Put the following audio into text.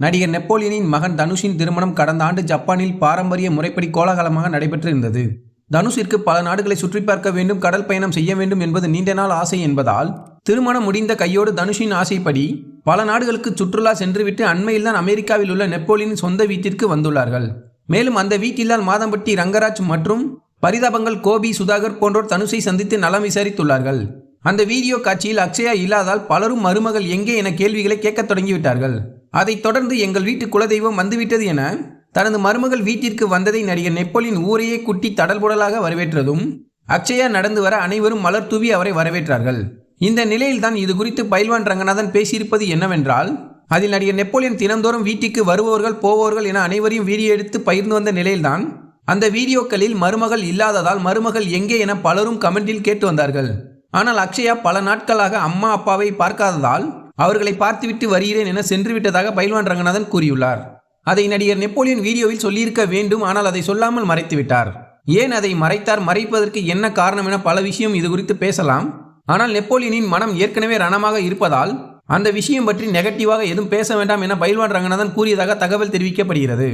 நடிகர் நெப்போலியனின் மகன் தனுஷின் திருமணம் கடந்த ஆண்டு ஜப்பானில் பாரம்பரிய முறைப்படி கோலாகலமாக நடைபெற்றிருந்தது. தனுஷிற்கு பல நாடுகளை சுற்றி பார்க்க வேண்டும் கடல் பயணம் செய்ய வேண்டும் என்பது நீண்ட நாள் ஆசை என்பதால் திருமணம் முடிந்த கையோடு தனுஷின் ஆசைப்படி பல நாடுகளுக்கு சுற்றுலா சென்றுவிட்டு அண்மையில்தான் அமெரிக்காவில் உள்ள நெப்போலியனின் சொந்த வீட்டிற்கு வந்துள்ளார்கள். மேலும் அந்த வீட்டில்தான் மாதம்பட்டி ரங்கராஜ் மற்றும் பரிதாபங்கள் கோபி சுதாகர் போன்றோர் தனுஷை சந்தித்து நலம் விசாரித்துள்ளார்கள். அந்த வீடியோ காட்சியில் அக்ஷயா இல்லாதால் பலரும் மருமகள் எங்கே என கேள்விகளை கேட்கத் தொடங்கிவிட்டார்கள். அதைத் தொடர்ந்து எங்கள் வீட்டு குலதெய்வம் வந்துவிட்டது என தனது மருமகள் வீட்டிற்கு வந்ததை நடிகர் நெப்போலியன் ஊரையே குட்டி தடல்புடலாக வரவேற்றதும் அக்ஷயா நடந்து வர அனைவரும் மலர் தூவி அவரை வரவேற்றார்கள். இந்த நிலையில்தான் இது குறித்து பயில்வான் ரங்கநாதன் பேசியிருப்பது என்னவென்றால் அதில் நடிகர் நெப்போலியன் தினந்தோறும் வீட்டுக்கு வருபவர்கள் போபவர்கள் என அனைவரையும் வீடியோ எடுத்து பகிர்ந்து வந்த நிலையில்தான் அந்த வீடியோக்களில் மருமகள் இல்லாததால் மருமகள் எங்கே என பலரும் கமெண்டில் கேட்டு வந்தார்கள். ஆனால் அக்ஷயா பல நாட்களாக அம்மா அப்பாவை பார்க்காததால் அவர்களை பார்த்துவிட்டு வருகிறேன் என சென்று விட்டதாக பயில்வான் ரங்கநாதன் கூறியுள்ளார். அதை நடிகர் நெப்போலியன் வீடியோவில் சொல்லியிருக்க வேண்டும் ஆனால் அதை சொல்லாமல் மறைத்துவிட்டார். ஏன் அதை மறைத்தார் மறைப்பதற்கு என்ன காரணம் என பல விஷயம் இது குறித்து பேசலாம். ஆனால் நெப்போலியனின் மனம் ஏற்கனவே ரணமாக இருப்பதால் அந்த விஷயம் பற்றி நெகட்டிவாக எதுவும் பேச வேண்டாம் என பயில்வான் ரங்கநாதன் கூறியதாக தகவல் தெரிவிக்கப்படுகிறது.